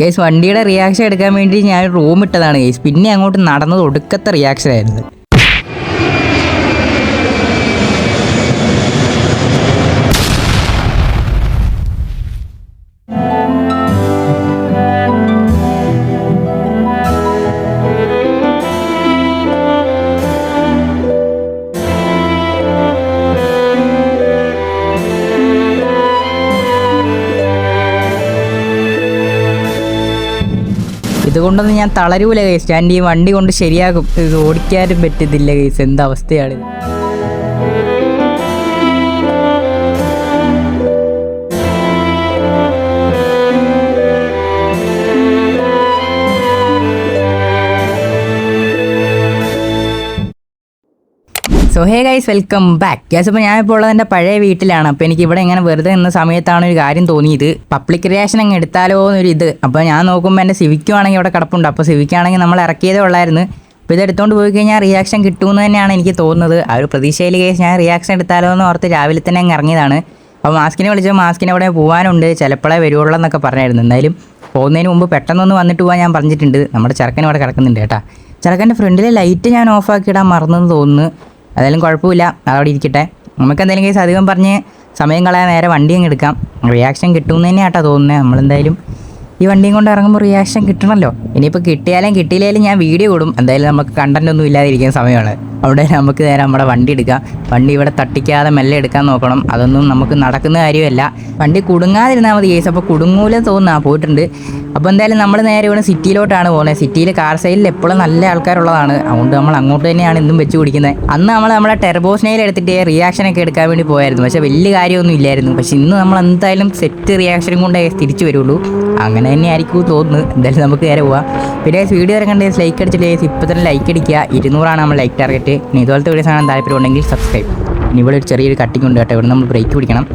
Case വണ്ടിയുടെ reaction എടുക്കാൻ വേണ്ടി ഞാൻ റൂം ഇട്ടതാണ് കേസ് പിന്നെ അങ്ങോട്ട് നടന്നത് ഒടുക്കത്തെ റിയാക്ഷൻ ആയിരുന്നു. ഇതുകൊണ്ടൊന്നും ഞാൻ തളരൂല കേസ് ഞാൻ ഈ വണ്ടി കൊണ്ട് ശരിയാകും ഇത് ഓടിക്കാനും പറ്റുന്നില്ല കേസ് എന്ത് അവസ്ഥയാണ് so hey guys welcome back guys ഞാൻ ഞാനിപ്പോൾ ഉള്ളത് എന്റെ പഴയ വീട്ടിലാണ്. അപ്പോൾ എനിക്ക് ഇവിടെ ഇങ്ങനെ വെറുതെ നിന്ന സമയത്താണ് ഒരു കാര്യം തോന്നിയത്. പബ്ലിക് റിയാക്ഷൻ അങ്ങ് എടുത്താലോ എന്നൊരു ഇത്. അപ്പോൾ ഞാൻ നോക്കുമ്പോൾ എന്റെ സിവിക്കുവാണെങ്കിൽ ഇവിടെ കിടപ്പുണ്ട്. അപ്പോൾ സിവിക്കാണെങ്കിൽ നമ്മൾ ഇറക്കിയതേ ഉള്ളായിരുന്നു. അപ്പോൾ ഇത് എടുത്തുകൊണ്ട് പോയി കഴിഞ്ഞാൽ റിയാക്ഷൻ കിട്ടുമെന്ന് തന്നെയാണ് എനിക്ക് തോന്നുന്നത്. ആ ഒരു പ്രതീക്ഷയിൽ കേസ് ഞാൻ റിയാക്ഷൻ എടുത്താലോ എന്ന് ഓർത്ത് രാവിലെ തന്നെ അങ്ങ് ഇറങ്ങിയതാണ്. അപ്പോൾ മാസ്കിനെ വിളിച്ച് മാസ്കിനെ അവിടെ പോകാനുണ്ട് ചിലപ്പോഴേ വരുവുള്ളൂ എന്നൊക്കെ പറഞ്ഞായിരുന്നു. എന്തായാലും പോകുന്നതിന് മുമ്പ് പെട്ടെന്നൊന്ന് വന്നിട്ട് പോകാൻ ഞാൻ പറഞ്ഞിട്ടുണ്ട്. നമ്മുടെ ചെറുക്കൻ ഇവിടെ കിടക്കുന്നുണ്ട് കേട്ടോ. ചെറുക്കന്റെ ഫ്രണ്ടിലെ ലൈറ്റ് ഞാൻ ഓഫാക്കി ഇടാൻ മറന്നെന്ന് തോന്നുന്നു. അതായാലും കുഴപ്പമില്ല. അതവിടെ ഇരിക്കട്ടെ. നമുക്ക് എന്തെങ്കിലും കേസ് അധികം പറഞ്ഞ് സമയം കളയാൻ നേരെ വണ്ടി അങ്ങ് എടുക്കാം. റിയാക്ഷൻ കിട്ടുമെന്ന് തന്നെ ആട്ടോ തോന്നുന്നത് നമ്മളെന്തായാലും ഈ വണ്ടിയും കൊണ്ട് ഇറങ്ങുമ്പോൾ റിയാക്ഷൻ കിട്ടണമല്ലോ ഇനിയിപ്പോൾ കിട്ടിയാലും കിട്ടിയില്ലെങ്കിലും ഞാൻ വീഡിയോ ഇടും. എന്തായാലും നമുക്ക് കണ്ടന്റ് ഒന്നും ഇല്ലാതിരിക്കുന്ന സമയമാണ്. അവിടെ നമുക്ക് നേരെ നമ്മുടെ വണ്ടി എടുക്കാം. വണ്ടി ഇവിടെ തട്ടിക്കാതെ മെല്ലെ എടുക്കാൻ നോക്കണം. അതൊന്നും നമുക്ക് നടക്കുന്ന കാര്യമല്ല. വണ്ടി കുടുങ്ങാതിരുന്നാൽ മതി കേസ് അപ്പോൾ കുടുങ്ങൂല തോന്നുന്നു. പോയിട്ടുണ്ട്. അപ്പോൾ എന്തായാലും നമ്മൾ നേരെ ഇവിടെ സിറ്റിയിലോട്ടാണ് പോകുന്നത്. സിറ്റിയിൽ കാർ സൈഡിൽ എപ്പോഴും നല്ല ആൾക്കാരുള്ളതാണ്. അതുകൊണ്ട് നമ്മൾ അങ്ങോട്ട് തന്നെയാണ് ഇന്നും വെച്ച് പിടിക്കുന്നത് അന്ന് നമ്മൾ നമ്മളെ ടെർബോസ്നയിൽ എടുത്തിട്ട് റിയാക്ഷൻ ഒക്കെ എടുക്കാൻ വേണ്ടി പോയായിരുന്നു. പക്ഷേ വലിയ കാര്യമൊന്നും ഇല്ലായിരുന്നു. പക്ഷെ ഇന്ന് നമ്മൾ എന്തായാലും സെറ്റ് റിയാക്ഷനും കൊണ്ടേ തിരിച്ചു വരുള്ളൂ. അങ്ങനെ തന്നെ ആയിരിക്കും തോന്നുന്നു. എന്തായാലും നമുക്ക് നേരെ പോവാം. പിന്നെ വീഡിയോ ഇറങ്ങേണ്ട ലൈക്ക് അടിച്ചിട്ട് ഇപ്പോൾ തന്നെ ലൈക്ക് അടിക്കുക. ഇരുന്നൂറാണ് നമ്മൾ ലൈക്ക് ടാർഗറ്റ് ഇനി ഇതുപോലത്തെ വീഡിയോസ് കാണാൻ താല്പര്യം ഉണ്ടെങ്കിൽ സബ്സ്ക്രൈബ് ഇനി ഇവിടെ ഒരു ചെറിയൊരു കട്ടിങ് ഉണ്ട് കേട്ടോ. ഇവിടെ നമ്മൾ ബ്രേക്ക് പിടിക്കണം.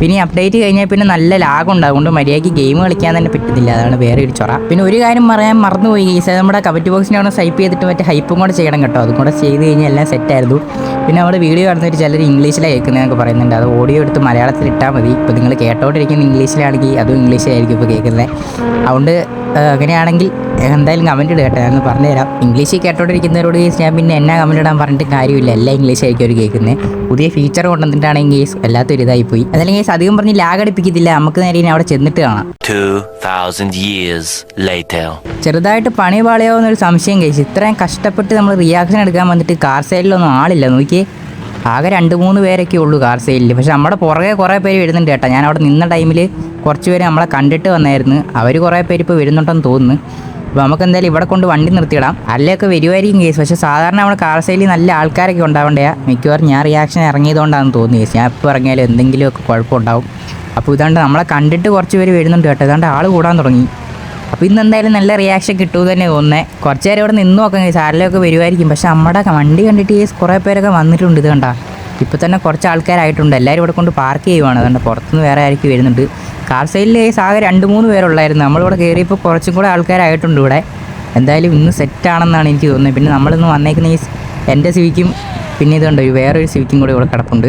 പിന്നെ അപ്ഡേറ്റ് കഴിഞ്ഞാൽ പിന്നെ നല്ല ലാഗ് ഉണ്ട്. അതുകൊണ്ട് മര്യാദയ്ക്ക് ഗെയിം കളിക്കാൻ തന്നെ പറ്റുന്നില്ല അതാണ് വേറെ ഒരു ചൊറ. പിന്നെ ഒരു കാര്യം പറയാൻ മറന്നുപോയി. ഗെയ്സ് നമ്മുടെ കമന്റ് ബോക്സിനെ അവിടെ സൈപ്പ് ചെയ്തിട്ട് മറ്റേ ഹൈപ്പും കൂടെ ചെയ്യണം കേട്ടോ. അതും കൂടെ ചെയ്ത് കഴിഞ്ഞാൽ എല്ലാം സെറ്റായിരുന്നു പിന്നെ നമ്മുടെ വീഡിയോ കാണുന്നവർ ചിലർ ഇംഗ്ലീഷിലാണ് കേൾക്കുന്നതൊക്കെ പറയുന്നുണ്ട്. അത് ഓഡിയോ എടുത്ത് മലയാളത്തിൽ ഇട്ടാൽ മതി. ഇപ്പോൾ നിങ്ങൾ കേട്ടോണ്ടിരിക്കുന്ന ഇംഗ്ലീഷിലാണെങ്കിൽ അതും ഇംഗ്ലീഷിലായിരിക്കും ഇപ്പോൾ കേൾക്കുന്നത്. അതുകൊണ്ട് അങ്ങനെയാണെങ്കിൽ എന്തായാലും കമന്റ് ഇടുക കേട്ടോ. ഞാൻ പറഞ്ഞുതരാം. ഇംഗ്ലീഷിൽ കേട്ടോണ്ടിരിക്കുന്നവരോട് ഞാൻ പിന്നെ എന്നാ കമന്റ് ഇടാൻ പറഞ്ഞിട്ട് കാര്യമില്ല. എല്ലാം ഇംഗ്ലീഷ് ആയിരിക്കും അവർ കേൾക്കുന്നത് പുതിയ ഫീച്ചർ കൊണ്ടുവന്നിട്ടാണെങ്കിൽ വല്ലാത്തൊരു ഇതായി പോയി. അതല്ലെങ്കിൽ അധികം പറഞ്ഞ് ലാഗ് അടിപ്പിക്കത്തില്ല. നമുക്ക് നേരെ ഇനി അവിടെ ചെന്നിട്ട് കാണാം. 2,000 years later. ചെറുതായിട്ട് പണി പാളിയാവുന്ന ഒരു സംശയം കഴിച്ചു ഇത്രയും കഷ്ടപ്പെട്ട് നമ്മൾ റിയാക്ഷൻ എടുക്കാൻ വന്നിട്ട് കാർ സൈഡിലൊന്നും ആളില്ല. നോക്കിയേ. ആകെ രണ്ട് മൂന്ന് പേരൊക്കെ ഉള്ളൂ കാർ സെയിലിൽ പക്ഷെ നമ്മുടെ പുറകെ കുറേ പേര് വരുന്നുണ്ട് കേട്ടോ. ഞാൻ അവിടെ നിന്ന ടൈമിൽ കുറച്ച് പേര് നമ്മളെ കണ്ടിട്ട് വന്നായിരുന്നു. അവർ കുറേ പേര് ഇപ്പോൾ വരുന്നുണ്ടെന്ന് തോന്നുന്നു. അപ്പോൾ നമുക്ക് എന്തായാലും ഇവിടെ കൊണ്ട് വണ്ടി നിർത്തിയിടാം. അല്ലൊക്കെ വരുമായിരിക്കും കേസ്. പക്ഷേ സാധാരണ നമ്മുടെ കാർ സെയിലിൽ നല്ല ആൾക്കാരൊക്കെ ഉണ്ടാവേണ്ടയാ മിക്കവാറും ഞാൻ റിയാക്ഷൻ ഇറങ്ങിയതുകൊണ്ടാണെന്ന് തോന്നുന്നു കേസ്. ഞാൻ ഇപ്പോൾ ഇറങ്ങിയാലും എന്തെങ്കിലുമൊക്കെ കുഴപ്പമുണ്ടാവും. അപ്പോൾ ഇതാണ്ട് നമ്മളെ കണ്ടിട്ട് കുറച്ച് പേര് വരുന്നുണ്ട് കേട്ടോ. ഇതാണ്ട് ആൾ കൂടാൻ തുടങ്ങി. അപ്പോൾ ഇന്ന് എന്തായാലും നല്ല റിയാക്ഷൻ കിട്ടുമെന്ന് തന്നെ തോന്നുന്നേ. കുറച്ച് നേരം ഇവിടെ നിന്ന് നോക്കാം. ആരെങ്കിലുമൊക്കെ വരുമായിരിക്കും പക്ഷെ നമ്മുടെ വണ്ടി കണ്ടിട്ട് ഈ കുറേ പേരൊക്കെ വന്നിട്ടുണ്ട് ഇത് കണ്ട. ഇപ്പോൾ തന്നെ കുറച്ച് ആൾക്കാരായിട്ടുണ്ട്. എല്ലാവരും ഇവിടെ കൊണ്ട് പാർക്ക് ചെയ്യുവാണ്. അതുകൊണ്ട് പുറത്തുനിന്ന് വേറെ ആയിരിക്കും വരുന്നുണ്ട്. കാർ സൈഡിൽ ആകെ രണ്ട് മൂന്ന് പേരുള്ളായിരുന്നു. നമ്മളിവിടെ കയറിയപ്പോൾ കുറച്ചും കൂടെ ആൾക്കാരായിട്ടുണ്ട് ഇവിടെ. എന്തായാലും ഇന്ന് സെറ്റാണെന്നാണ് എനിക്ക് തോന്നുന്നത് പിന്നെ നമ്മളിന്ന് വന്നേക്കുന്ന ഈ എന്റെ സിവിക്കും പിന്നെ ഇതുണ്ട് വേറൊരു സിവിക്കും കൂടെ ഇവിടെ കിടപ്പുണ്ട്.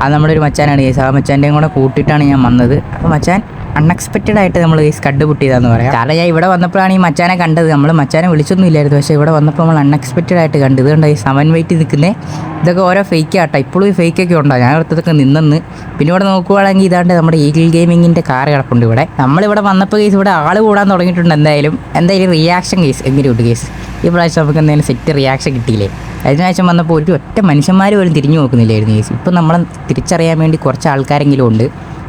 അത് നമ്മുടെ ഒരു മച്ചാനാണ്. കേസ് ആ മച്ചാന്റെയും കൂടെ കൂട്ടിയിട്ടാണ് ഞാൻ വന്നത്. അപ്പോൾ മച്ചാൻ അൺഎക്സ്പെക്റ്റഡ് ആയിട്ട് നമ്മൾ ഈ കണ്ട് പൊട്ടിയതാന്ന് പറയാം. കാരണം ഞാൻ ഇവിടെ വന്നപ്പോഴാണ് ഈ മച്ചാനെ കണ്ടത്. നമ്മൾ മച്ചാനെ വിളിച്ചൊന്നും ഇല്ലായിരുന്നു. പക്ഷേ ഇവിടെ വന്നപ്പോൾ നമ്മൾ അൺഎക്സ്പെക്റ്റഡ് ആയിട്ട് കണ്ടു. ഇതുകൊണ്ട് ഈ സമൻ വെയിറ്റ് നിൽക്കുന്നത് ഇതൊക്കെ ഓരോ ഫേക്ക് ആട്ടോ. ഇപ്പോഴും ഈ ഫേക്കൊക്കെ ഉണ്ടോ? ഞാൻ അടുത്തൊക്കെ നിന്നെന്ന്. പിന്നെ ഇവിടെ നോക്കുവാണെങ്കിൽ ഇതാണ്ട് നമ്മുടെ ഈഗിൾ ഗെയിമിങ്ങിന്റെ കാർ കിടപ്പുണ്ട് ഇവിടെ. നമ്മളിവിടെ വന്നപ്പോൾ കേസ് ഇവിടെ ആൾ കൂടാൻ തുടങ്ങിയിട്ടുണ്ട് എന്തായാലും. എന്തായാലും റിയാക്ഷൻ കേസ് എങ്ങനെയുണ്ട് കേസ് ഈ പ്രാവശ്യം നമുക്ക് എന്തായാലും സെറ്റ് റിയാക്ഷൻ കിട്ടിയില്ലേ? കഴിഞ്ഞ ആഴ്ച വന്നപ്പോൾ ഒരു ഒറ്റ മനുഷ്യന്മാർ പോലും തിരിഞ്ഞു നോക്കുന്നില്ലായിരുന്നു കേസ് ഇപ്പം നമ്മളെ തിരിച്ചറിയാൻ വേണ്ടി കുറച്ച് ആൾക്കാരെങ്കിലും ഉണ്ട്.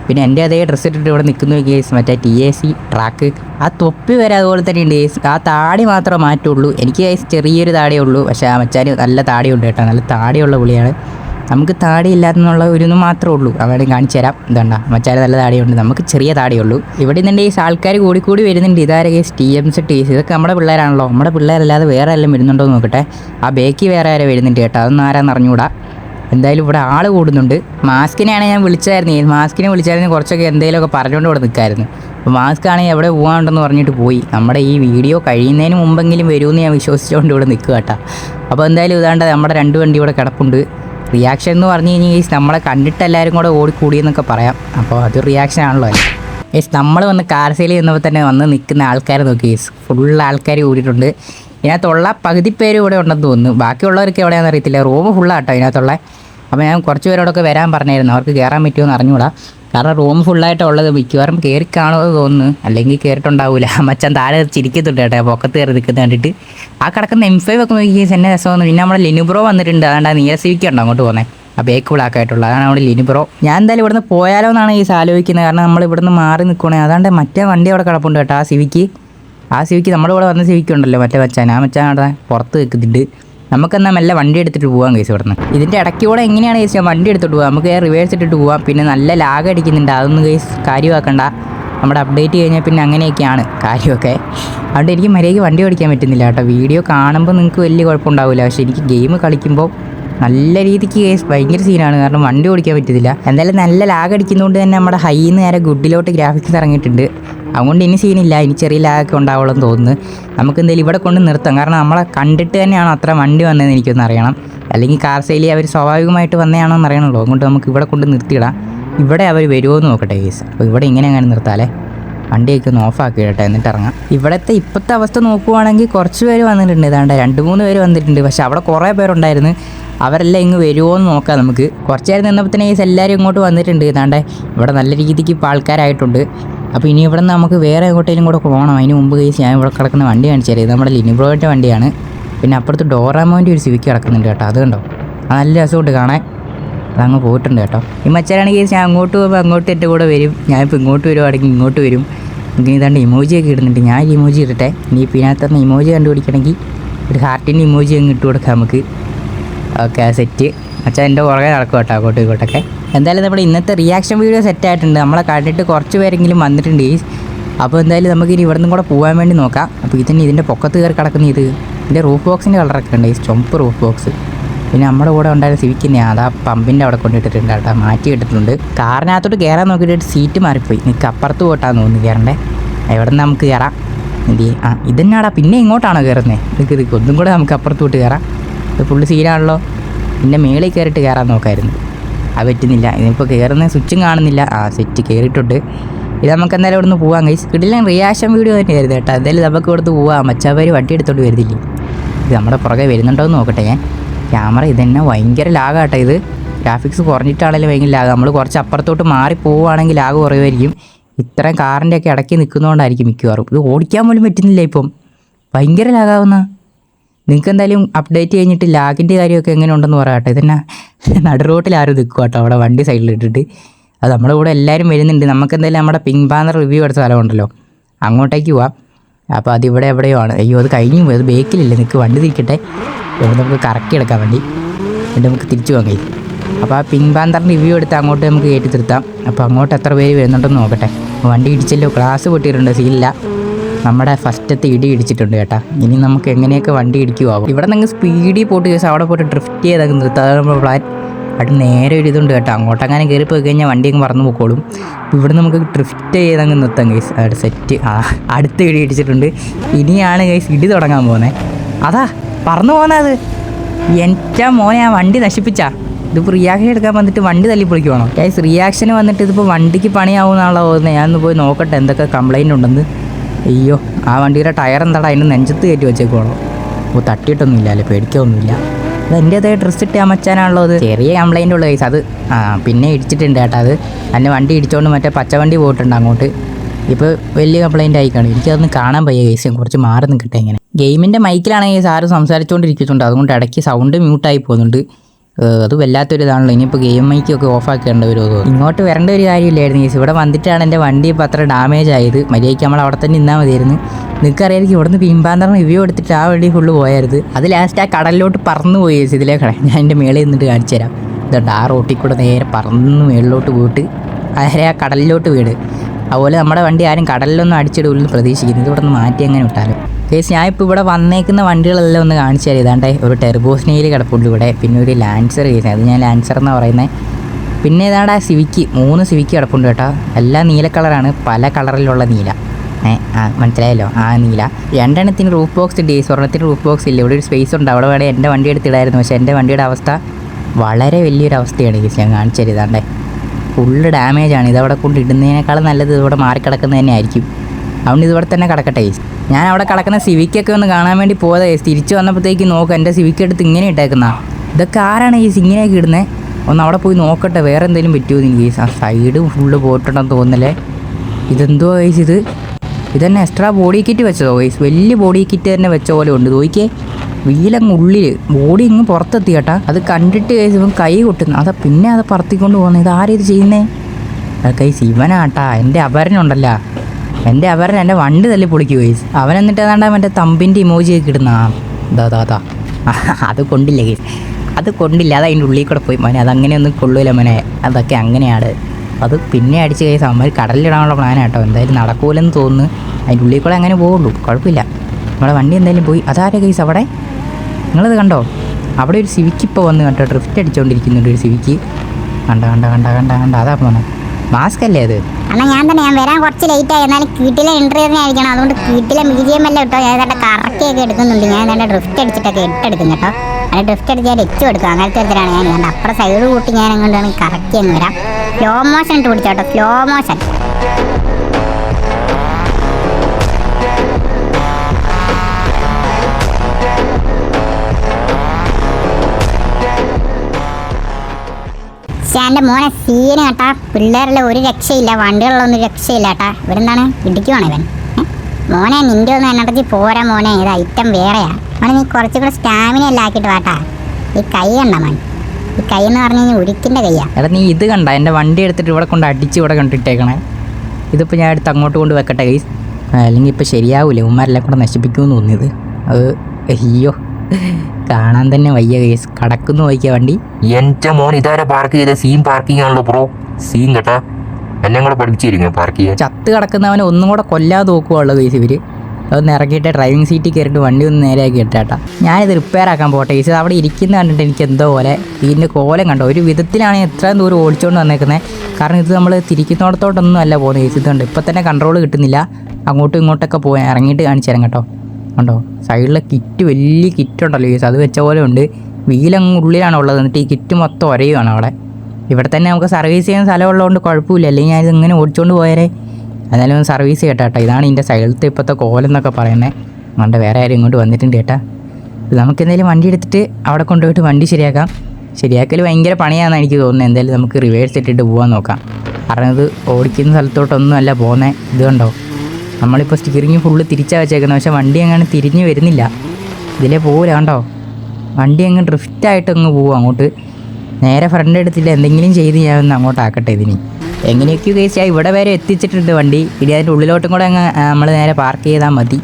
പിന്നെ എന്റെ അതേ ഡ്രസ്സ് ഇട്ടിട്ട് ഇവിടെ നിൽക്കുന്ന കേസ് മറ്റേ ടി എ സി ട്രാക്ക് ആ തൊപ്പി വരെ അതുപോലെ തന്നെ ഉണ്ട് കേസ് ആ താടി മാത്രമേ മാറ്റുള്ളൂ. എനിക്ക് കേസ് ചെറിയൊരു താടിയേ ഉള്ളൂ. പക്ഷേ ആ മച്ചാന് നല്ല താടിയുണ്ട് കേട്ടോ. നല്ല താടിയുള്ള പുള്ളിയാണ്. നമുക്ക് താടി ഇല്ലാത്തെന്നുള്ള ഒരു മാത്രമേ ഉള്ളൂ. അവിടെ കാണിച്ചു തരാം. ഇതുണ്ട? മച്ചാരെ നല്ല താടിയുണ്ട്. നമുക്ക് ചെറിയ താടിയുള്ളൂ. ഇവിടെ നിന്നുണ്ട് ഈ ആൾക്കാർ കൂടി കൂടി വരുന്നുണ്ട്. ഇതാരെ case T C T S ഇതൊക്കെ നമ്മുടെ പിള്ളേരാണല്ലോ. നമ്മുടെ പിള്ളേരല്ലാതെ വേറെ എല്ലാം വരുന്നുണ്ടോ എന്ന് നോക്കട്ടെ. ആ ബേക്കി വേറെ ആരെ വരുന്നുണ്ട് കേട്ടോ. അതൊന്നും ആരാന്ന് അറിഞ്ഞുകൂടാ എന്തായാലും ഇവിടെ ആൾ കൂടുന്നുണ്ട്. മാസ്കിനെയാണ് ഞാൻ വിളിച്ചായിരുന്നു. മാസ്കിനെ വിളിച്ചായിരുന്നു. കുറച്ചൊക്കെ എന്തെങ്കിലുമൊക്കെ പറഞ്ഞുകൊണ്ട് ഇവിടെ നിൽക്കായിരുന്നു. അപ്പോൾ മാസ്ക് ആണെങ്കിൽ എവിടെ പോകാനുണ്ടെന്ന് പറഞ്ഞിട്ട് പോയി. നമ്മുടെ ഈ വീഡിയോ കഴിയുന്നതിന് മുമ്പെങ്കിലും വരുമെന്ന് ഞാൻ വിശ്വസിച്ചുകൊണ്ട് ഇവിടെ നിൽക്കുക കേട്ടോ. അപ്പോൾ എന്തായാലും ഇതാണ്ട് നമ്മുടെ രണ്ട് വണ്ടി ഇവിടെ കിടപ്പുണ്ട്. റിയാക്ഷൻ എന്ന് പറഞ്ഞു കഴിഞ്ഞാൽ ഈസ് നമ്മളെ കണ്ടിട്ട് എല്ലാവരും കൂടെ ഓടിക്കൂടിയെന്നൊക്കെ പറയാം. അപ്പോൾ അത് റിയാക്ഷൻ ആണല്ലോ യെസ് നമ്മൾ വന്ന് കാർസേൽ എന്നപ്പോൾ തന്നെ വന്ന് നിൽക്കുന്ന ആൾക്കാരെ നോക്കി യെസ് ഫുൾ ആൾക്കാർ കൂടിയിട്ടുണ്ട്. ഇതിനകത്തുള്ള പകുതി പേര് ഇവിടെ ഉണ്ടെന്ന് തോന്നുന്നു. ബാക്കിയുള്ളവർക്ക് എവിടെയാണെന്ന് അറിയത്തില്ല. റൂം ഫുള്ളാട്ടോ ഇതിനകത്തുള്ള. അപ്പോൾ ഞാൻ കുറച്ച് പേരോടൊക്കെ വരാൻ പറഞ്ഞായിരുന്നു. അവർക്ക് കയറാൻ പറ്റുമോ എന്ന് അറിഞ്ഞൂടാ കാരണം റൂം ഫുള്ളായിട്ട് ഉള്ളത്. മിക്കവാറും കയറി കാണുമെന്ന് തോന്നുന്നു. അല്ലെങ്കിൽ കയറിയിട്ടുണ്ടാവില്ല മച്ചാൻ താഴെ ചിരിക്കത്തുണ്ട് കേട്ടോ. പൊക്കത്ത് കയറി നിൽക്കുന്ന കണ്ടിട്ട്. ആ കിടക്കുന്ന എം ഫൈവ് ഒക്കെ നോക്കി എന്നെ രസമാണ് പിന്നെ നമ്മുടെ ലിനുബ്രോ വന്നിട്ടുണ്ട്. അതുകൊണ്ട് ആ എസ് സിവിക്ക് ഉണ്ടോ അങ്ങോട്ട് പോകുന്നത് ആ ബേക്ക് ബ്ലാക്ക് ആയിട്ടുള്ള അതാണ് നമ്മുടെ ലിനുബ്രോ. ഞാൻ എന്തായാലും ഇവിടുന്ന് പോയാലോ എന്നാണ് ഈ ആലോചിക്കുന്നത്. കാരണം നമ്മൾ ഇവിടുന്ന് മാറി നിൽക്കണേ അതാണ്ട് മറ്റേ വണ്ടി അവിടെ കിടപ്പുണ്ട് കേട്ടോ ആ സിവിക്ക് ആ സിവിക്ക് നമ്മുടെ കൂടെ വന്ന സിവിക്ക് ഉണ്ടല്ലോ മറ്റേ മച്ചാൻ. ആ മച്ചാൻ അവിടെ പുറത്ത് നിൽക്കുന്നുണ്ട്. നമുക്കെന്നാൽ മെല്ലെ വണ്ടി എടുത്തിട്ട് പോകാം കേസ് ഇവിടുന്ന്. ഇതിന്റെ ഇടയ്ക്കൂടെ എങ്ങനെയാണ് കേസ് ഞാൻ വണ്ടി എടുത്തിട്ട് പോകാം നമുക്ക് റിവേഴ്സ് ഇട്ടിട്ട് പോകാം പിന്നെ നല്ല ലാഗ് അടിക്കുന്നുണ്ട്. അതൊന്നും കേസ് കാര്യമാക്കണ്ട. നമ്മുടെ അപ്ഡേറ്റ് കഴിഞ്ഞാൽ പിന്നെ അങ്ങനെയൊക്കെയാണ് കാര്യമൊക്കെ. അതുകൊണ്ട് എനിക്ക് മര്യാദയ്ക്ക് വണ്ടി ഓടിക്കാൻ പറ്റുന്നില്ല കേട്ടോ. വീഡിയോ കാണുമ്പോൾ നിങ്ങൾക്ക് വലിയ കുഴപ്പമുണ്ടാവില്ല. പക്ഷേ എനിക്ക് ഗെയിം കളിക്കുമ്പോൾ നല്ല രീതിക്ക് കേസ് ഭയങ്കര സീനാണ് കാരണം വണ്ടി ഓടിക്കാൻ പറ്റുന്നില്ല. എന്തായാലും നല്ല ലാഗ് അടിക്കുന്നതുകൊണ്ട് തന്നെ നമ്മുടെ ഹൈന്ന് നേരെ ഗുഡിലോട്ട് ഗ്രാഫിക്സ് ഇറങ്ങിയിട്ടുണ്ട്. അതുകൊണ്ട് ഇനി സീനില്ല. ഇനി ചെറിയ ലാഗൊക്കെ ഉണ്ടാവുള്ളൂ തോന്നുന്നു. നമുക്ക് എന്തായാലും ഇവിടെ കൊണ്ട് നിർത്താം. കാരണം നമ്മളെ കണ്ടിട്ട് തന്നെയാണ് അത്ര വണ്ടി വന്നതെന്ന് എനിക്കൊന്ന് അറിയണം. അല്ലെങ്കിൽ കാർ സെയിൽ അവർ സ്വാഭാവികമായിട്ട് വന്നതാണോ എന്ന് അറിയണമല്ലോ. അതുകൊണ്ട് നമുക്ക് ഇവിടെ കൊണ്ട് നിർത്തിയിടാം. ഇവിടെ അവർ വരുമോ എന്ന് നോക്കട്ടെ കേസ് അപ്പോൾ ഇവിടെ ഇങ്ങനെ അങ്ങനെ നിർത്താലേ. വണ്ടിയൊക്കെ ഒന്ന് ഓഫാക്കി കേട്ടോ എന്നിട്ട് ഇറങ്ങാം. ഇവിടുത്തെ ഇപ്പോഴത്തെ അവസ്ഥ നോക്കുവാണെങ്കിൽ കുറച്ച് പേര് വന്നിട്ടുണ്ട്. ഇതാണ്ട് രണ്ട് മൂന്ന് പേര് വന്നിട്ടുണ്ട്. പക്ഷേ അവിടെ കുറേ പേരുണ്ടായിരുന്നു. അവരെല്ലാം ഇങ്ങ് വരുമോ എന്ന് നോക്കാം നമുക്ക്. കുറച്ച് നേരം നിന്നപ്പോൾ തന്നെ എല്ലാവരും ഇങ്ങോട്ട് വന്നിട്ടുണ്ട്. ഇതാണ്ട് ഇവിടെ നല്ല രീതിക്ക് ഇപ്പോൾ ആൾക്കാരായിട്ടുണ്ട്. അപ്പോൾ ഇനി ഇവിടെ നിന്ന് നമുക്ക് വേറെ എങ്ങോട്ടേലും കൂടെ പോകണം. അതിന് മുമ്പ് കേസ് ഞാൻ ഇവിടെ കിടക്കുന്ന വണ്ടി കാണിച്ചു നമ്മുടെ ലിനിബ്രോയുടെ വണ്ടിയാണ്. പിന്നെ അപ്പുറത്ത് ഡോറാമോന്റെ ഒരു സിവിക്ക് കിടക്കുന്നുണ്ട് കേട്ടോ. അത് കണ്ടോ? അത് നല്ല രസമുണ്ട് കാണാൻ. അതങ്ങ് പോയിട്ടുണ്ട് കേട്ടോ. ഈ മച്ചാനാണെങ്കിൽ ഞാൻ അങ്ങോട്ട് പോകുമ്പോൾ അങ്ങോട്ട് എന്റെ കൂടെ വരും. ഞാനിപ്പോൾ ഇങ്ങോട്ട് വരുവാണെങ്കിൽ ഇങ്ങോട്ട് വരും. ഇങ്ങനെ ഇതാണ്ട് ഇമോജിയൊക്കെ ഇടുന്നുണ്ട്. ഞാൻ ഇമോജി ഇടട്ടെ. ഇനി ഇപ്പോൾ ഇതിനകത്തുനിന്ന് ഇമോജി കണ്ടുപിടിക്കണമെങ്കിൽ ഒരു ഹാർട്ടിന്റെ ഇമോജി അങ്ങ് ഇട്ട് കൊടുക്കാം നമുക്ക് ഓക്കെ സെറ്റ് അച്ഛാ എന്റെ പുറകെ നടക്കും കേട്ടോ അങ്ങോട്ടും ഇങ്ങോട്ടൊക്കെ. എന്തായാലും നമ്മുടെ ഇന്നത്തെ റിയാക്ഷൻ വീഡിയോ സെറ്റ് ആയിട്ടുണ്ട്. നമ്മളെ കണ്ടിട്ട് കുറച്ച് പേരെങ്കിലും വന്നിട്ടുണ്ട്. അപ്പോൾ എന്തായാലും നമുക്ക് ഇനി ഇവിടെ നിന്നും കൂടെ പോകാൻ വേണ്ടി നോക്കാം. അപ്പോൾ ഇതിന് ഇതിന്റെ പൊക്കത്ത് കയറി കിടക്കുന്ന ഇത്. ഇതിന്റെ റൂഫ് ബോക്സിന്റെ കളറൊക്കെ ഉണ്ട്. ഈ ചുമപ്പ് റൂഫ് ബോക്സ് പിന്നെ നമ്മുടെ കൂടെ ഉണ്ടായിരുന്ന സിവിക്കിനെ അതാ പമ്പിന്റെ അവിടെ കൊണ്ടിട്ടിട്ടുണ്ട് കേട്ടോ. മാറ്റി ഇട്ടിട്ടുണ്ട്. കാറിനകത്തോട്ട് കയറാൻ നോക്കിയിട്ട് സീറ്റ് മാറിപ്പോയി. നിങ്ങൾക്ക് അപ്പുറത്ത് പോട്ടാന്ന് തോന്നുന്നു കയറണ്ടേ? എവിടെ നിന്ന് നമുക്ക് കയറാം? എന്ത്? ആ ഇതന്നെയാടാ പിന്നെ ഇങ്ങോട്ടാണോ കയറുന്നത് നിൽക്ക് നിൽക്ക് ഒന്നും കൂടെ നമുക്ക് അപ്പുറത്തോട്ട് കയറാം. ഇത് ഫുള്ള് സീനാണല്ലോ പിന്നെ മേളിൽ കയറിയിട്ട് കയറാൻ നോക്കായിരുന്നു. അത് പറ്റുന്നില്ല. ഇതിപ്പോൾ കയറുന്ന സ്വിച്ചും കാണുന്നില്ല. ആ സ്വിച്ച് കയറിയിട്ടുണ്ട് ഇത് നമുക്ക് എന്തായാലും ഇവിടുന്ന് പോകാം കൈസ് കിടിലൻ റിയാക്ഷൻ വീഡിയോ തന്നെയായിരുന്നു കേട്ടോ. എന്തായാലും നമുക്ക് ഇവിടുന്ന് പോവാം. മച്ചാപ്പാര് വണ്ടി എടുത്തോണ്ട് വരുന്നില്ലേ? ഇത് നമ്മുടെ പുറകെ വരുന്നുണ്ടോ എന്ന് നോക്കട്ടെ. ഞാൻ ക്യാമറ ഇതന്നെ ഭയങ്കര ലാഗാട്ടോ ഇത്. ഗ്രാഫിക്സ് കുറഞ്ഞിട്ടാണെങ്കിലും ഭയങ്കര ലാഗ്. നമ്മൾ കുറച്ച് അപ്പുറത്തോട്ട് മാറി പോവുകയാണെങ്കിൽ ലാഗ് കുറയുമായിരിക്കും ഇത്രയും കാറിന്റെ ഒക്കെ ഇടയ്ക്ക് നിൽക്കുന്നതുകൊണ്ടായിരിക്കും മിക്കവാറും. ഇത് ഓടിക്കാൻ പോലും പറ്റുന്നില്ല ഇപ്പം. ഭയങ്കര ലാഗാവുന്ന. നിങ്ങൾക്ക് എന്തായാലും അപ്ഡേറ്റ് കഴിഞ്ഞിട്ട് ലാഗിന്റെ കാര്യമൊക്കെ എങ്ങനെയുണ്ടെന്ന് പറയാട്ടെ ഇതന്നെ നടു റോട്ടിൽ ആരും നിൽക്കുക കേട്ടോ അവിടെ വണ്ടി സൈഡിൽ ഇട്ടിട്ട്. അത് നമ്മുടെ കൂടെ എല്ലാവരും വരുന്നുണ്ട്. നമുക്ക് എന്തായാലും നമ്മുടെ പിങ്ക് പാന്നർ റിവ്യൂ എടുത്ത സ്ഥലമുണ്ടല്ലോ. അങ്ങോട്ടേക്ക് പോവാം. അപ്പോൾ അതിവിടെ എവിടെയോ ആണ്. അയ്യോ അത് കഴിഞ്ഞു പോയി. അത് ബേക്കിലില്ല. നിൽക്ക് വണ്ടി തിരിക്കട്ടെ ഇവിടെ നമുക്ക് കറക്കി എടുക്കാൻ വേണ്ടി. എന്നിട്ട് നമുക്ക് തിരിച്ചു പോകാൻ കഴിയും. അപ്പോൾ ആ പിങ്ക് പാന്തറിന്റെ റിവ്യൂ എടുത്ത് അങ്ങോട്ട് നമുക്ക് കയറ്റി നിർത്താം. അപ്പോൾ അങ്ങോട്ട് എത്ര പേര് വരുന്നുണ്ടെന്ന് നോക്കട്ടെ. വണ്ടി ഇടിച്ചല്ലോ. ക്ലാസ് പൊട്ടിയിട്ടുണ്ട്. സീലില്ല നമ്മുടെ ഫസ്റ്റത്തെ ഇടി ഇടിച്ചിട്ടുണ്ട് കേട്ടാ. ഇനി നമുക്ക് എങ്ങനെയൊക്കെ വണ്ടി ഇടിക്കുവോ. ഇവിടെ നിങ്ങൾ സ്പീഡിൽ പോയിട്ട് ചോദിച്ചാൽ അവിടെ പോയിട്ട് ഡ്രിഫ്റ്റ് ചെയ്തൊക്കെ നിർത്താം. അതാണ് നമ്മുടെ പ്ലാൻ. അവിടെ നേരെ ഒരു ഇതുണ്ട് കേട്ടോ. അങ്ങോട്ടങ്ങനെ കയറി പോയി കഴിഞ്ഞാൽ വണ്ടി അങ്ങ് പറന്ന് പോയിക്കോളും ഇവിടെ നമുക്ക് ഡ്രിഫ്റ്റ് ചെയ്തങ്ങ് നിർത്താം ഗൈസ് അവിടെ സെറ്റ് ആ അടുത്ത ഇടി ഇടിച്ചിട്ടുണ്ട്. ഇനിയാണ് ഗൈസ് ഇടി തുടങ്ങാൻ പോകുന്നത് അതാ പറന്നു പോകുന്നത് എന്റെ മോനെ ആ വണ്ടി നശിപ്പിച്ചാ. ഇതിപ്പോൾ റിയാക്ഷൻ എടുക്കാൻ വന്നിട്ട് വണ്ടി തല്ലി പൊളിക്കുവാണോ ഗൈസ് റിയാക്ഷൻ വന്നിട്ട് ഇതിപ്പോൾ വണ്ടിക്ക് പണിയാവും പോകുന്നത് ഞാൻ ഒന്ന് പോയി നോക്കട്ടെ എന്തൊക്കെ കംപ്ലൈന്റ് ഉണ്ടെന്ന്. അയ്യോ ആ വണ്ടിയുടെ ടയർ എന്താടാ? അതിന്റെ നെഞ്ചത്ത് കയറ്റി വെച്ചേക്കുവാണോ? ഓ തട്ടിയിട്ടൊന്നുമില്ല അല്ലേ? പേടിക്കൊന്നുമില്ല അത് എന്റേതായ ഡ്രസ്സ് ഇട്ട് അമച്ചാനാണല്ലോ അത് ചെറിയ കംപ്ലൈന്റ് ഉള്ള കേസ് അത് ആ പിന്നെ ഇടിച്ചിട്ടുണ്ട് കേട്ടോ അത്. എന്നെ വണ്ടി ഇടിച്ചുകൊണ്ട് മറ്റേ പച്ച വണ്ടി പോയിട്ടുണ്ട് അങ്ങോട്ട്. ഇപ്പോൾ വലിയ കംപ്ലൈന്റ് ആയിക്കാണ്. കാണും എനിക്കതൊന്ന് കാണാൻ പയ്യ കേസ് കുറച്ച് മാറി നിൽക്കട്ടെ ഇങ്ങനെ. ഗെയിമിന്റെ മൈക്കിലാണെങ്കിൽ സാറ് സംസാരിച്ചുകൊണ്ടിരിക്കുന്നുണ്ട് അതുകൊണ്ട് ഇടയ്ക്ക് സൗണ്ട് മ്യൂട്ടായി പോകുന്നുണ്ട്. അത് വല്ലാത്തൊരു ഇതാണല്ലോ. ഇനിയിപ്പോൾ ഗെയിം മൈക്കൊക്കെ ഓഫ് ആക്കേണ്ട തോന്നുന്നു ഇങ്ങോട്ട് വരേണ്ട ഒരു കാര്യമില്ലായിരുന്നു കേസ് ഇവിടെ വന്നിട്ടാണ് എന്റെ വണ്ടി ഇപ്പോൾ അത്ര ഡാമേജ് ആയത്. മര്യാദയ്ക്ക് നമ്മൾ അവിടെ തന്നെ നിന്നാൽ മതിയായിരുന്നു. നിങ്ങൾക്കറിയായിരിക്കും ഇവിടുന്ന് പിമ്പാന്തറിന് റിവ്യൂ എടുത്തിട്ട് ആ വഴി ഫുള്ള് പോയായിരുന്നു അത് ലാസ്റ്റ് ആ കടലിലോട്ട് പറന്നു പോയി കേസ് ഇതിലേ കട ഞാൻ എന്റെ മേളിൽ നിന്നിട്ട് കാണിച്ചു തരാം. ഇതുണ്ട് ആ റോട്ടിൽ കൂടെ നേരെ പറന്ന് മേളിലോട്ട് പോയിട്ട് നേരെ ആ കടലിലോട്ട് വീട്. അതുപോലെ നമ്മുടെ വണ്ടി ആരും കടലിലൊന്നും അടിച്ചിടില്ലെന്ന് പ്രതീക്ഷിക്കുന്നു ഇവിടെ നിന്ന് മാറ്റി അങ്ങനെ വിട്ടാലും. കേസ് ഞാൻ ഇപ്പോൾ ഇവിടെ വന്നേക്കുന്ന വണ്ടികളെല്ലാം ഒന്ന് കാണിച്ചു തരാം. ഇതാണ്ട് ഒരു ടെർബോസ്നെയിൽ കിടപ്പുണ്ട് ഇവിടെ. പിന്നെ ഒരു ലാൻസർ കേസ് അത് ഞാൻ ലാൻസർ എന്ന് പറയുന്നത് പിന്നെ ഏതാണ്ട് ആ സിവിക്ക് മൂന്ന് സിവിക്ക് കിടപ്പുണ്ട് കേട്ടോ. എല്ലാം നീല കളറാണ്. പല കളറിലുള്ള നീല. മനസ്സിലായല്ലോ? ആ നീല. രണ്ടെണ്ണത്തിന് റൂഫ് ബോക്സ് ഉണ്ട് സ്വർണത്തിന് റൂഫ് ബോക്സ് ഇല്ല? ഇവിടെ ഒരു സ്പേസ് ഉണ്ട്. അവിടെ വേണേൽ എന്റെ വണ്ടി എടുത്തിടായിരുന്നു. പക്ഷേ എന്റെ വണ്ടിയുടെ അവസ്ഥ വളരെ വലിയൊരു അവസ്ഥയാണ് ഈ ഞാൻ കാണിച്ചു തരുതാണ്ടേ ഫുള്ള് ഡാമേജാണ് ഇതവിടെ കൊണ്ട് ഇടുന്നതിനേക്കാളും നല്ലത് ഇവിടെ മാറിക്കിടക്കുന്നത് തന്നെ ആയിരിക്കും അതുകൊണ്ട് ഇതിവിടെ തന്നെ കിടക്കട്ടെ ഗൈസ് ഞാൻ അവിടെ കിടക്കുന്ന സിവിക്കൊക്കെ ഒന്ന് കാണാൻ വേണ്ടി പോയതാ ഗൈസ് തിരിച്ചു വന്നപ്പോഴത്തേക്ക് നോക്ക് എന്റെ സിവിക്ക് എടുത്ത് ഇങ്ങനെ ഇട്ടേക്കുന്ന. ഇതൊക്കെ ആരാണ് ഈ ഇങ്ങനെയൊക്കെ ഇടുന്നത് ഒന്ന് അവിടെ പോയി നോക്കട്ടെ. വേറെ എന്തെങ്കിലും പറ്റുമോ എനിക്ക് ആ സൈഡ് ഫുള്ള് പോയിട്ടുണ്ടെന്ന് തോന്നലേ ഇതെന്തോ ഗൈസ് ഇത്? ഇതന്നെ എക്സ്ട്രാ ബോഡി കിറ്റ് വെച്ചതോ. ഗൈസ് വലിയ ബോഡി കിറ്റ് തന്നെ വെച്ച പോലെ ഉണ്ട്. നോക്കിയേ. വീലങ്ങ് ഉള്ളിൽ ബോഡി ഇങ്ങ് പുറത്തെത്തി കേട്ടാ. അത് കണ്ടിട്ട് ഗൈസ് ഇവൻ കൈ കൊട്ടുന്നു. അതാ പിന്നെ അത് പറത്തിക്കൊണ്ട് പോകുന്നത് ഇത് ചെയ്യുന്നേ? ഗൈസ് ഇവനാട്ടാ. എന്റെ അപരനുണ്ടല്ല എന്റെ അപരൻ എന്റെ വണ്ടി തല്ലി പൊളിക്കും ഗൈസ് അവൻ എന്നിട്ട് ഏതാണ്ടാ മറ്റേ തമ്പിന്റെ ഇമോജിയൊക്കെ ഇടുന്ന? ദാ ദാ അത് കൊണ്ടില്ല ഗൈസ് അത് കൊണ്ടില്ല. അത് അതിന്റെ ഉള്ളിൽ കൂടെ പോയി മോനെ. അതങ്ങനെയൊന്നും കൊള്ളൂല മോനെ. അതൊക്കെ അങ്ങനെയാണ്. അത് പിന്നെ അടിച്ച് കഴിഞ്ഞ അമ്മ കടലിലിടാനുള്ള പ്ലാൻ കേട്ടോ എന്തായാലും നടക്കൂലെന്ന് തോന്നുന്നു. അതിന്റെ ഉള്ളിൽ കൂടെ അങ്ങനെ പോകുള്ളൂ കുഴപ്പമില്ല. നമ്മുടെ വണ്ടി എന്തായാലും പോയി. അതാരെ കേസ് അവിടെ? നിങ്ങളത് കണ്ടോ? അവിടെ ഒരു സിവിക്ക് ഇപ്പോൾ വന്ന് കണ്ടോ? ഡ്രിഫ്റ്റ് അടിച്ചുകൊണ്ടിരിക്കുന്നുണ്ട് ഒരു സിവിക്ക് കണ്ട കണ്ട കണ്ട കണ്ട കണ്ട. അതാ പോണേ. മാസ്ക് അല്ലേ അത്? അണ്ണാ ഞാൻ തന്നെ. ഞാൻ വരാൻ കുറച്ച് ലേറ്റ് ആയി. എന്നാലും കീട്ടിലെ എൻട്രി തന്നെ ആയിരിക്കണം. അതുകൊണ്ട് കീട്ടിലെ മീഡിയം എല്ലാം ഇട്ടോ ഞാൻ ഏതാണ്ട് കറക്കിയൊക്കെ എടുക്കുന്നുണ്ട്. ഞാൻ ഏതാണ്ട് ഡ്രിഫ്റ്റ് അടിച്ചിട്ടൊക്കെ ഇട്ടെടുക്കും കേട്ടോ. അങ്ങനെ ഡ്രിഫ്റ്റ് അടിച്ച് ഞാൻ കൊടുക്കും. അങ്ങനത്തെ ഇതിലാണ് ഞാൻ. ഞാൻ അപ്പുറം സൈഡ് കൂട്ടി ഞാൻ അങ്ങോട്ടാണ് കറക്റ്റ് അങ്ങ് വരാം. സ്ലോ മോഷൻ ഇട്ട് പിടിച്ചോട്ടോ സ്ലോ മോഷൻ എന്റെ മോനെ സീന് കേട്ടാ. പിള്ളേരുടെ ഒരു രക്ഷയില്ല. വണ്ടികളിലൊന്നും രക്ഷയില്ല കേട്ടാ ഇവരെന്താണ് ഇടിക്കുവാണ് ഇവൻ? മോനെ നിന്റെ ഒന്നും എനർജി പോരാ മോനെ. ഇത് ഐറ്റം വേറെയാ. മോനെ നീ കുറച്ചും കൂടെ സ്റ്റാമിന എല്ലാം ആക്കിയിട്ട് വാട്ടാ ഈ കൈ കണ്ട മോൻ. ഈ കൈ എന്ന് പറഞ്ഞു കഴിഞ്ഞാൽ ഉരുക്കിന്റെ കൈയാ. എടാ നീ ഇത് കണ്ട. എന്റെ വണ്ടി എടുത്തിട്ട് ഇവിടെ കൊണ്ട് അടിച്ച് ഇവിടെ കണ്ടിട്ടേക്കണേ ഇതിപ്പോൾ ഞാൻ എടുത്ത് അങ്ങോട്ട് കൊണ്ട് വെക്കട്ടെ കൈ അല്ലെങ്കിൽ ഇപ്പോൾ ശരിയാവൂലേ. ഉമ്മാരെല്ലാം കൂടെ നശിപ്പിക്കുമെന്ന് തോന്നിയത്. അത് അയ്യോ. കാണാൻ തന്നെ വയ്യ കേസ് കടക്കുന്നു വയ്ക്കുക വണ്ടി. എന്റെ മോൻ ഇതാരെ പാർക്ക് ചെയ്ത? സീൻ പാർക്കിംഗ് ആണല്ലോ ബ്രോ സീൻ കേട്ടാ. എന്നെ കൂടെ പാർക്ക് ചെയ്യാൻ. ചത്ത് കിടക്കുന്നവനെ ഒന്നും കൂടെ കൊല്ലാതെ നോക്കുവാണല്ലോ കേസ് ഇവർ. അതൊന്ന് ഇറങ്ങിയിട്ട് ഡ്രൈവിംഗ് സീറ്റിൽ കയറിയിട്ട് വണ്ടി ഒന്ന് നേരെയാക്കി ഇട്ടേട്ടാ. ഞാനിത് റിപ്പയർ ആക്കാൻ പോട്ടെ. ഈസ് അവിടെ ഇരിക്കുന്ന കണ്ടിട്ട് എനിക്ക് എന്തോ പോലെ ഇതിന്റെ കോലം കണ്ടോ? ഒരു വിധത്തിലാണ് എത്രയും ദൂരം ഓടിച്ചുകൊണ്ട് വന്നേക്കുന്നത് കാരണം ഇത് നമ്മൾ തിരിക്കുന്നിടത്തോട്ടൊന്നും അല്ല പോകുന്നത് ഗൈസ് ഇതുണ്ട്. ഇപ്പം തന്നെ കൺട്രോൾ കിട്ടുന്നില്ല. അങ്ങോട്ടും ഇങ്ങോട്ടൊക്കെ പോയി. ഇറങ്ങിയിട്ട് കാണിച്ചു തരാം കേട്ടോ. കണ്ടോ? സൈഡിലെ കിറ്റ് വലിയ കിറ്റ് ഉണ്ടല്ലോ ഏസ് അത് വെച്ച പോലെ ഉണ്ട്. വീലങ്ങ് ഉള്ളിലാണ് ഉള്ളത് എന്നിട്ട് ഈ കിറ്റ് മൊത്തം ഒരയുവാണ് അവിടെ. ഇവിടെ തന്നെ നമുക്ക് സർവീസ് ചെയ്യാൻ സ്ഥലമുള്ളതുകൊണ്ട് കുഴപ്പമില്ല. അല്ലെങ്കിൽ ഞാനിത് ഇങ്ങനെ ഓടിച്ചുകൊണ്ട് പോയാലേ എന്നാലും സർവീസ് ചെയ്യട്ടെ കേട്ടോ. ഇതാണ് ഇതിന്റെ സൈഡിലത്തെ ഇപ്പോഴത്തെ കോലെന്നൊക്കെ പറയുന്നത് അതുകൊണ്ട് വേറെ ആരും ഇങ്ങോട്ട് വന്നിട്ടുണ്ട് കേട്ടാ. നമുക്ക് എന്തെങ്കിലും വണ്ടി എടുത്തിട്ട് അവിടെ കൊണ്ടുപോയിട്ട് വണ്ടി ശരിയാക്കാം. ശരിയാക്കൽ ഭയങ്കര പണിയാണെന്ന് എനിക്ക് തോന്നുന്നത്. എന്തായാലും നമുക്ക് റിവേഴ്സ് ഇട്ടിട്ട് പോകാൻ നോക്കാം. പറഞ്ഞത് ഓടിക്കുന്ന സ്ഥലത്തോട്ടൊന്നും അല്ല പോകുന്നത് ഇത് കണ്ടോ? നമ്മളിപ്പോൾ സ്റ്റിയറിങ് ഫുള്ള് തിരിച്ചാ വെച്ചേക്കുന്നത് പക്ഷേ വണ്ടി അങ്ങനെ തിരിഞ്ഞ് വരുന്നില്ല. ഇതിലേ പോകില്ല കണ്ടോ? വണ്ടി അങ്ങ് ഡ്രിഫ്റ്റായിട്ട് അങ്ങ് പോവും അങ്ങോട്ട്. നേരെ ഫ്രണ്ട് എടുത്തില്ല എന്തെങ്കിലും ചെയ്ത് ഞാൻ ഒന്ന് അങ്ങോട്ട് ആക്കട്ടെ ഇതിന്. എങ്ങനെയൊക്കെയോ കേസ് ഇവിടെ വരെ എത്തിച്ചിട്ടുണ്ട് വണ്ടി. ഇനി അതിന്റെ ഉള്ളിലോട്ടും കൂടെ അങ്ങ് നമ്മൾ നേരെ പാർക്ക് ചെയ്താൽ മതി.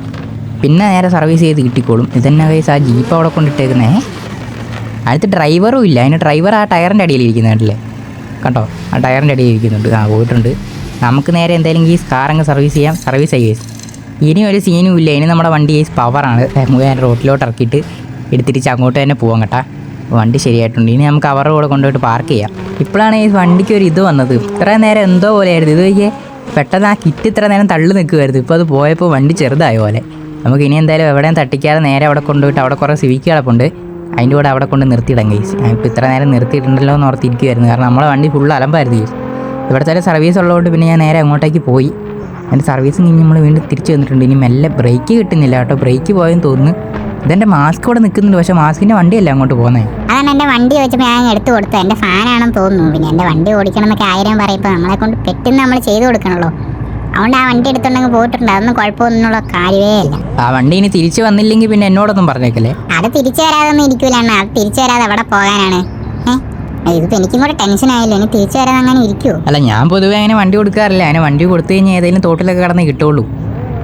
പിന്നെ നേരെ സർവീസ് ചെയ്ത് കിട്ടിക്കോളും. ഇതന്നെ കേസ് ആ ജീപ്പ് അവിടെ കൊണ്ടിട്ടേക്കുന്നേ. അടുത്ത് ഡ്രൈവറും ഇല്ല. അതിന് ഡ്രൈവർ ആ ടയറിന്റെ അടിയിൽ ഇരിക്കുന്നുണ്ടല്ലേ കണ്ടോ? ആ ടയറിന്റെ അടിയിൽ ഇരിക്കുന്നുണ്ട്. ആ പോയിട്ടുണ്ട്. നമുക്ക് നേരെ എന്തായാലും ഈ കാർ അങ്ങ് സർവീസ് ചെയ്യാം. സർവീസ് ചെയ്യേസ് ഇനി ഒരു സീനും ഇല്ല. ഇനി നമ്മുടെ വണ്ടി പവറാണ് റോട്ടിലോട്ട് ഇറക്കിയിട്ട് എടുത്തിരിച്ച് അങ്ങോട്ട് തന്നെ പോകാം കേട്ടാ. വണ്ടി ശരിയായിട്ടുണ്ട്. ഇനി നമുക്ക് അവരുടെ കൂടെ കൊണ്ടുപോയിട്ട് പാർക്ക് ചെയ്യാം. ഇപ്പോഴാണ് ഈ വണ്ടിക്ക് ഒരു ഇത് വന്നത്. ഇത്ര നേരം എന്തോ പോലെയായിരുന്നു. ഇത് നോക്കിയേ പെട്ടെന്ന് ആ കിറ്റ് ഇത്ര നേരം തള്ളി നിൽക്കുമായിരുന്നു ഇപ്പോൾ അത് പോയപ്പോൾ വണ്ടി ചെറുതായ പോലെ. നമുക്ക് ഇനി എന്തായാലും എവിടെയും തട്ടിക്കാതെ നേരെ അവിടെ കൊണ്ടുപോയിട്ട് അവിടെ കുറേ സിവിക്ക് കിടപ്പുണ്ട് അതിന്റെ കൂടെ അവിടെ കൊണ്ട് നിർത്തിയിടാം കേസ് ഇപ്പോൾ ഇത്ര നേരം നിർത്തിയിട്ടുണ്ടല്ലോ എന്ന് ഓർത്തിരിക്കുമായിരുന്നു കാരണം നമ്മളെ വണ്ടി ഫുൾ അലമ്പായിരുന്നു കേസ് ഇവിടുത്തെ സർവീസ് ഉള്ളതുകൊണ്ട് പിന്നെ ഞാൻ നേരെ അങ്ങോട്ടേക്ക് പോയി. എന്റെ സർവീസ് കഴിഞ്ഞ് നമ്മൾ വീണ്ടും തിരിച്ചു വന്നിട്ടുണ്ട്. ഇനി മെല്ലെ ബ്രേക്ക് കിട്ടുന്നില്ല കേട്ടോ. ബ്രേക്ക് പോയെന്ന് തോന്നുന്നു. ഇതെന്റെ മാസ്ക് ഇവിടെ നിൽക്കുന്നുണ്ട് പക്ഷെ മാസ്കിന്റെ വണ്ടിയല്ല അങ്ങോട്ട് പോകുന്നത് അതാണ് എന്റെ വണ്ടി വെച്ചപ്പോൾ ഞാൻ എടുത്തു കൊടുത്തു എന്റെ ഫാനാണെന്ന് തോന്നുന്നു. പിന്നെ എന്റെ വണ്ടി ഓടിക്കണം എന്നൊക്കെ ആയിരം പറയുമ്പോൾ നമ്മളെ കൊണ്ട് പെട്ടെന്ന് നമ്മൾ ചെയ്തു കൊടുക്കണല്ലോ. അതുകൊണ്ട് ആ വണ്ടി എടുത്തുണ്ടെങ്കിൽ പോയിട്ടുണ്ട്. അതൊന്നും കുഴപ്പമൊന്നുള്ള കാര്യമേ അല്ല ആ വണ്ടി ഇനി തിരിച്ചു വന്നില്ലെങ്കിൽ പിന്നെ എന്നോടൊന്നും പറഞ്ഞേക്കല്ലേ? അത് തിരിച്ചു വരാതൊന്നും ഇരിക്കൂല അണ്ണാ. അത് തിരിച്ചു വരാതെ അവിടെ പോകാനാണ്? എനിക്കും കൂടെ ടെൻഷൻ ആയില്ല? ഇനി തിരിച്ചു വരാതെ അങ്ങനെ ഇരിക്കുമോ അല്ല ഞാൻ പൊതുവേ അങ്ങനെ വണ്ടി കൊടുക്കാറില്ല. അങ്ങനെ വണ്ടി കൊടുത്തു കഴിഞ്ഞാൽ ഏതെങ്കിലും തോട്ടിലൊക്കെ കിടന്ന് കിട്ടുള്ളൂ.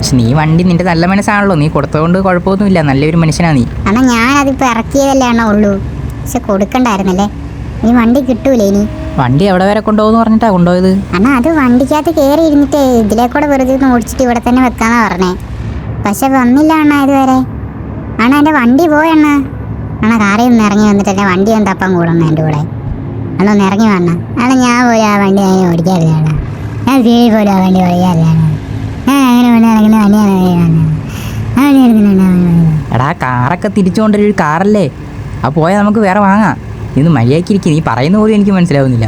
പക്ഷെ നീ വണ്ടി നിന്റെ നല്ല മനസ്സാണല്ലോ. നീ കൊടുത്തതുകൊണ്ട് കുഴപ്പമൊന്നുമില്ല. നല്ലൊരു മനുഷ്യനാ നീ. അണ്ണാ അതിപ്പോ ഇറക്കിയതല്ലേ അണ്ണാ ഉള്ളൂ. പക്ഷെ കൊടുക്കണ്ടായിരുന്നല്ലേ? ഇനി വണ്ടി കിട്ടൂലേ ഇനി? വണ്ടി എവിടെ വരെ കൊണ്ടുപോകുന്നു പറഞ്ഞിട്ടാ കൊണ്ടുപോയത്? അണ്ണാ അത് വണ്ടിക്കകത്ത് കയറി ഇരുന്നിട്ട് ഇതിലെ കൂടെ വെറുതെ ഓടിച്ചിട്ട് ഇവിടെ തന്നെ വെക്കാന്നാ പറഞ്ഞേ. പക്ഷെ വന്നില്ല അണ്ണാ ഇതുവരെ. അണ്ണാ എന്റെ വണ്ടി പോയണ്ണ അണ്ണാ കാറിൽ നിന്ന് ഇറങ്ങി വന്നിട്ട് എന്റെ വണ്ടി ഒന്ന് തപ്പാൻ കൂടണം എന്റെ കൂടെ? അണ്ണാ ഒന്ന് ഇറങ്ങി വണ്ണ അണ്ണാ ഞാൻ പോലും ആ വണ്ടി ഞാൻ ഓടിക്കാറില്ല ഞാൻ വീഴി പോലും ആ വണ്ടി ഓടിക്കാറില്ല ഞാൻ എടാ കാറൊക്കെ തിരിച്ചു കൊണ്ടൊരു കാറല്ലേ? ആ പോയാൽ നമുക്ക് വേറെ വാങ്ങാം. ഇന്ന് മര്യാദയ്ക്ക് ഇരിക്കും നീ പറയുന്ന പോലും എനിക്ക് മനസ്സിലാവുന്നില്ല.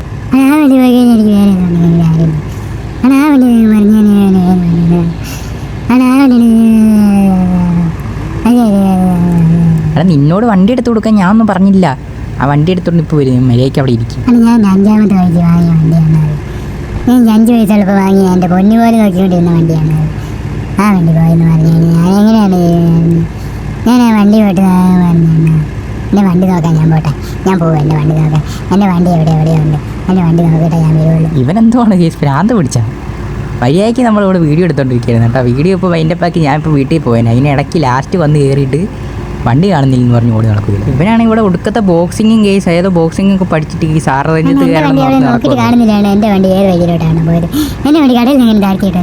എടാ നിന്നോട് വണ്ടി എടുത്ത് കൊടുക്കാൻ ഞാൻ ഒന്നും പറഞ്ഞില്ല. ആ വണ്ടി എടുത്തോണ്ട് ഇപ്പോൾ വരും. മര്യാദയ്ക്ക് അവിടെ ഇരിക്കും. ഞാൻ അഞ്ചാമത്തെ വണ്ടി വാങ്ങിയ വണ്ടിയാണ്. ഞാൻ അഞ്ച് വയസ്സുള്ളപ്പോൾ വാങ്ങിയ എന്റെ പൊന്നു പോലെ നോക്കിക്കൊണ്ടിരുന്ന വണ്ടിയാണ്. ആ വണ്ടി പോയെന്ന് പറഞ്ഞു ഞാൻ എങ്ങനെയാണ് ഞാൻ വണ്ടി പോയിട്ട് എന്റെ വണ്ടി നോക്കാൻ ഞാൻ പോട്ടെ ഞാൻ പോകും എന്റെ വണ്ടി നോക്കാൻ എന്റെ വണ്ടി എവിടെ എവിടെയുണ്ട് എന്റെ വണ്ടി നോക്കിയിട്ട് ഞാൻ വരുള്ളൂ ഇവനെന്തുവാണ് കേസ് ഭ്രാന്ത് പിടിച്ച? വഴിയാക്കി നമ്മളിവിടെ വീഡിയോ എടുത്തോണ്ടിരിക്കുകയായിരുന്നു കേട്ടോ. വീഡിയോ ഇപ്പോൾ അതിന്റെ പാക്കി ഞാൻ ഇപ്പോൾ വീട്ടിൽ പോയേനെ. അതിന് ഇടയ്ക്ക് ലാസ്റ്റ് വന്ന് കയറിയിട്ട് വണ്ടി കാണുന്നില്ല എന്ന് പറഞ്ഞ് ഓടി നടക്കുകയില്ല. ഇവനാണ് ഇവിടെ ഒടുക്കത്തെ ബോക്സിങ്ങും കേസ് ഏതോ ബോക്സിംഗ് ഒക്കെ പഠിച്ചിട്ട് ഈ സാറ് രഞ്ജത്ത് വണ്ടി നോക്കിയിട്ട് കാണുന്നില്ലാണ് എന്റെ വണ്ടി ഏത് വഴിയിലോട്ടാണ് പോയത്? എന്റെ വണ്ടി കടയിൽ നിന്ന് താഴ്ത്തിയിട്ടാ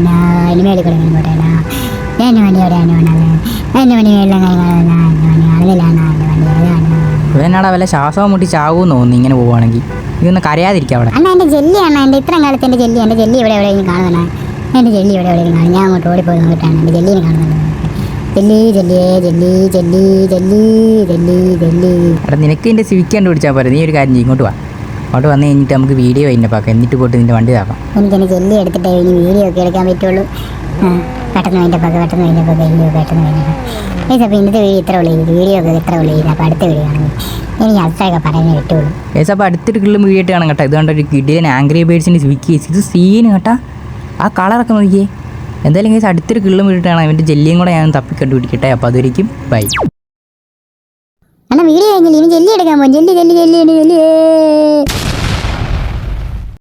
അതിന് മേളിൽ കൂടെ ഇങ്ങനെ പോട്ടേടാ എന്റെ വണ്ടി എവിടെയാണ് വേണ്ടത് എന്റെ വണ്ടി മേളിലും കാര്യങ്ങളാണ് എന്റെ വണ്ടി കാണുന്നില്ലാണ് വണ്ടി ഏതാണ് ഇവനാടെ വല്ല ശ്വാസവും മുട്ടി ചാവൂന്ന് തോന്നുന്നു ഇങ്ങനെ പോവുകയാണെങ്കിൽ. ഇതൊന്ന് കരയാതിരിക്കാം അവിടെ. അണ്ണാ എന്റെ ജെല്ലി അണ്ണാ എന്റെ ഇത്രയും കാലത്ത് എന്റെ ജെല്ലി എന്റെ ജെല്ലി ഇവിടെ എവിടെയെങ്കിലും കാണുന്നതാണ് എന്റെ ജെല്ലി ഇവിടെ എവിടെയെങ്കിലും കാണും ഞാൻ അങ്ങോട്ട് ഓടിപ്പോയി നോക്കിയിട്ടാണ് എന്റെ ജെല്ലിനെ കാണുന്നത്. എടാ നിനക്ക് എന്റെ സിവിക്ക് കണ്ടുപിടിച്ചാൽ പോരെ. നീ ഒരു കാര്യം ചെയ്യും ഇങ്ങോട്ട് വാ. അങ്ങോട്ട് വന്ന് കഴിഞ്ഞിട്ട് നമുക്ക് വീഡിയോ അതിന്റെ പാക്കാം. എന്നിട്ട് പോയിട്ട് നിന്റെ വണ്ടി താക്കാം എനിക്ക് എന്റെ ജെല്ലി എടുത്തിട്ട് ഇനി വീഡിയോ ഒക്കെ എടുക്കാൻ പറ്റുള്ളൂ. പെട്ടെന്ന് അതിന്റെ പക്ക പെട്ടെന്ന് അതിന്റെ പക്ക വീഡിയോ പെട്ടെന്ന് ഏസ് അപ്പോൾ ഇന്നത്തെ വീഡിയോ ഇത്ര ഉള്ളൂ. വീഡിയോ ഒക്കെ ഇത്ര ഉള്ളൂ. അപ്പോൾ അടുത്ത വീഡിയോ കാണും. എനിക്ക് അടുത്തൊക്കെ പറയാനേ പറ്റുള്ളൂ. ഏസ് അപ്പോൾ അടുത്തൊരു കിള്ളും വീഡിയോ ആയിട്ട് കാണാം കേട്ടോ. ഇത് കണ്ട ഒരു കിഡിയൻ ആംഗ്രി ബേഡ്സിന്റെ സ്വിക്കി ഇത് സീന് കേട്ടാ. ആ കളറൊക്കെ നോക്കിയേ. എന്തായാലും കേസ് അടുത്തൊരു കിള്ളും വീട്ടിട്ടാണ് അവന്റെ ജെല്ലിയും കൂടെ ഞാൻ തപ്പി കണ്ടുപിടിക്കട്ടെ. അപ്പോൾ അതൊരിക്കും. ബൈ. അണ്ണാ വീഡിയോ കഴിഞ്ഞില്ല? ഇനി ജെല്ലി എടുക്കാൻ പോകും ജെല്ലി ജെല്ലി ജെല്ലി ജെല്ലി.